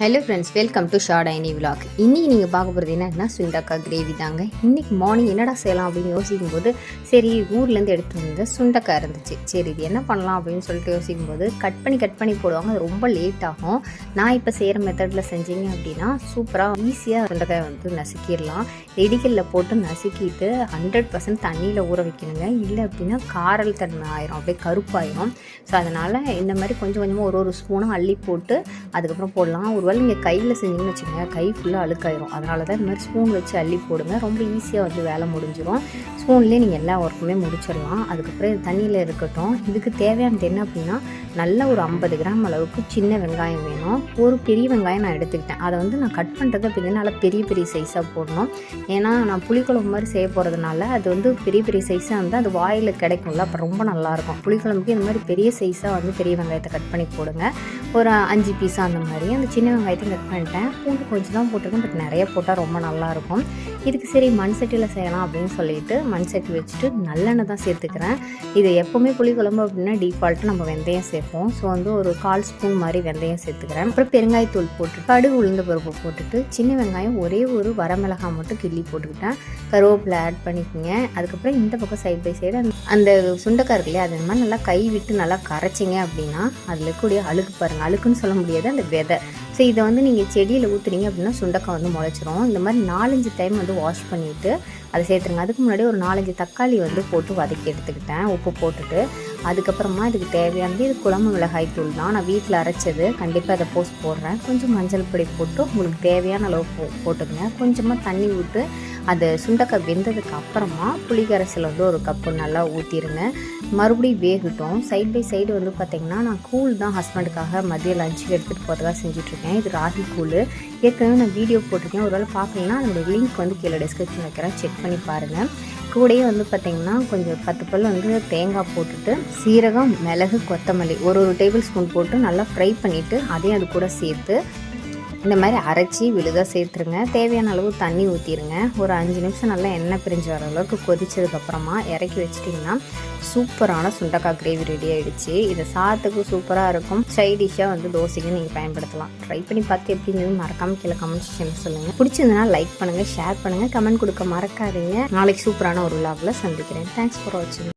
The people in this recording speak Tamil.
Hello friends welcome to short ஐனி vlog இன்றைக்கி நீங்கள் பார்க்க போகிறது என்னன்னா சுண்டக்காய் கிரேவி தாங்க. இன்றைக்கி மார்னிங் என்னடா செய்யலாம் அப்படின்னு யோசிக்கும் போது சரி ஊர்லேருந்து எடுத்து வந்த சுண்டக்காய் இருந்துச்சு. சரி இது என்ன பண்ணலாம் அப்படின்னு சொல்லிட்டு யோசிக்கும் போது கட் பண்ணி கட் பண்ணி போடுவாங்க. அது ரொம்ப லேட் ஆகும். நான் இப்போ செய்கிற மெத்தடில் செஞ்சீங்க அப்படின்னா சூப்பராக ஈஸியாக சுண்டக்காய் வந்து நசுக்கிடலாம். இடிக்கல்ல போட்டு நசுக்கிட்டு ஹண்ட்ரட் பர்சன்ட் தண்ணியில் ஊற வைக்கணுங்க. இல்லை அப்படின்னா காரல் தன்மை ஆயிரும். அப்படியே கருப்பாயிரும். ஸோ அதனால் இந்த மாதிரி கொஞ்சம் கொஞ்சமாக ஒரு ஒரு ஸ்பூனாக அள்ளி போட்டு அதுக்கப்புறம் போடலாம். ஒரு ஒருவேளை நீங்கள் கையில் செஞ்சீங்கன்னு வச்சுக்கோங்க கை ஃபுல்லாக அழுக்காயிரும். அதனால தான் இந்த மாதிரி ஸ்பூன் வச்சு அள்ளி போடுங்க. ரொம்ப ஈஸியாக வந்து வேலை முடிஞ்சிடும் ஸ்பூன்லேயே நீங்கள் எல்லா ஒர்க்குமே முடிச்சிடலாம். அதுக்கப்புறம் இது தண்ணியில் இருக்கட்டும். இதுக்கு தேவையானது என்ன அப்படின்னா நல்ல ஒரு ஐம்பது கிராம் அளவுக்கு சின்ன வெங்காயம் வேணும். ஒரு பெரிய வெங்காயம் நான் எடுத்துக்கிட்டேன். அதை வந்து நான் கட் பண்ணுறது அப்படின்னா நல்லா பெரிய பெரிய சைஸாக போடணும். ஏன்னா நான் புளிக்குழம்பு மாதிரி செய்ய போகிறதுனால அது வந்து பெரிய பெரிய சைஸாக வந்து அது வாயில் கிடைக்கும்ல. அப்போ ரொம்ப நல்லாயிருக்கும் புளிக்குழம்புக்கு இந்த மாதிரி பெரிய சைஸாக வந்து பெரிய வெங்காயத்தை கட் பண்ணி போடுங்க. ஒரு அஞ்சு பீஸாக அந்த மாதிரி அந்த சின்ன வெங்காயத்தையும் கட் பண்ணிட்டேன். பூண்டு கொஞ்சம் தான் போட்டிருக்கேன் பட் நிறைய போட்டால் ரொம்ப நல்லாயிருக்கும் இதுக்கு சரி மண் சட்டியில் செய்யலாம் அப்படின்னு சொல்லிட்டு மண் சட்டி வச்சுட்டு நல்லெண்ணெய் தான் சேர்த்துக்கிறேன். இது எப்போவுமே புளிக்குழம்பு அப்படின்னா டிஃபால்ட்டு நம்ம வெந்தயம் சேர்ப்போம். ஸோ வந்து ஒரு கால் ஸ்பூன் மாதிரி வெந்தயம் சேர்த்துக்கிறேன். அப்புறம் பெருங்காயத்தூள் போட்டு கடுகு உளுந்த பருப்பு போட்டுட்டு சின்ன வெங்காயம் ஒரே ஒரு வரமிளகாய் மட்டும் கிள்ளி போட்டுக்கிட்டேன். கருவேப்பிலை ஆட் பண்ணிக்கோங்க. அதுக்கப்புறம் இந்த பக்கம் சைட் பை சைடு அந்த சுண்டைக்காய் இருக்கு இல்லையா அது மாதிரி நல்லா கை விட்டு நல்லா கரைச்சிங்க அப்படின்னா அதில் இருக்கக்கூடிய அழுக்கு பாருங்கள் அழுக்குன்னு சொல்ல முடியாது அந்த விதை. ஸோ இதை வந்து நீங்கள் செடியில் ஊற்றுனீங்க அப்படின்னா சுண்டக்காய் வந்து முளைச்சிரும். இந்த மாதிரி நாலஞ்சு டைம் வந்து வாஷ் பண்ணிவிட்டு அதை சேர்த்துருங்க. அதுக்கு முன்னாடி ஒரு நாலஞ்சு தக்காளி வந்து போட்டு வதக்கி எடுத்துக்கிட்டேன். உப்பு போட்டுட்டு அதுக்கப்புறமா இதுக்கு தேவையானது இது குழம்பு மிளகாய் தூள் தான். நான் வீட்டில் அரைச்சது. கண்டிப்பாக அதை போஸ்ட் போடுறேன். கொஞ்சம் மஞ்சள் பொடி போட்டு உங்களுக்கு தேவையான அளவு போ போட்டுக்கங்க. கொஞ்சமாக தண்ணி விட்டு அது சுண்டக்காய் வெந்ததுக்கு அப்புறமா புளிக்கரைசல் வந்து ஒரு கப்பு நல்லா ஊற்றிருங்க மறுபடியும் வேகட்டும். சைட் பை சைடு வந்து பார்த்திங்கன்னா நான் கூழ் தான் ஹஸ்பண்டுக்காக மதிய லஞ்சுக்கு எடுத்துகிட்டு போகிறதா செஞ்சுட்ருக்கேன். இது ராகி கூழ். ஏற்கனவே நான் வீடியோ போட்டிருக்கேன். ஒரு வேளை பார்க்கலன்னா அதோடய லிங்க் வந்து கீழே டிஸ்கிரிப்ஷன் வைக்கிறேன் செக் பண்ணி பாருங்கள் கூடயே வந்து பார்த்திங்கன்னா கொஞ்சம் பத்து பல் வந்து தேங்காய் போட்டுட்டு சீரகம் மிளகு கொத்தமல்லி ஒரு ஒரு டேபிள் ஸ்பூன் போட்டு நல்லா ஃப்ரை பண்ணிவிட்டு அதையும் அது கூட சேர்த்து இந்த மாதிரி அரைச்சி விழுதாக சேர்த்துருங்க. தேவையான அளவு தண்ணி ஊற்றிடுங்க ஒரு அஞ்சு நிமிஷம் நல்லா எண்ணெய் பிரிஞ்சு வர அளவுக்கு கொதிச்சதுக்கப்புறமா இறக்கி வச்சிட்டிங்கன்னா சூப்பரான சுண்டக்காய் கிரேவி ரெடி ஆகிடுச்சு இது சாதத்துக்கு சூப்பராக இருக்கும். சைடிஷாக வந்து தோசைக்கு நீங்கள் பயன்படுத்தலாம். ட்ரை பண்ணி பார்த்து எப்படி இருந்தது மறக்காமல் கீழே கமெண்ட் செக்ஷனில் சொல்லுங்கள் பிடிச்சிருந்தனா லைக் பண்ணுங்கள் ஷேர் பண்ணுங்கள் கமெண்ட் கொடுக்க மறக்காதீங்க. நாளைக்கு சூப்பரான ஒரு விழாவில் சந்திக்கிறேன். தேங்க்ஸ் ஃபார் வாட்சிங்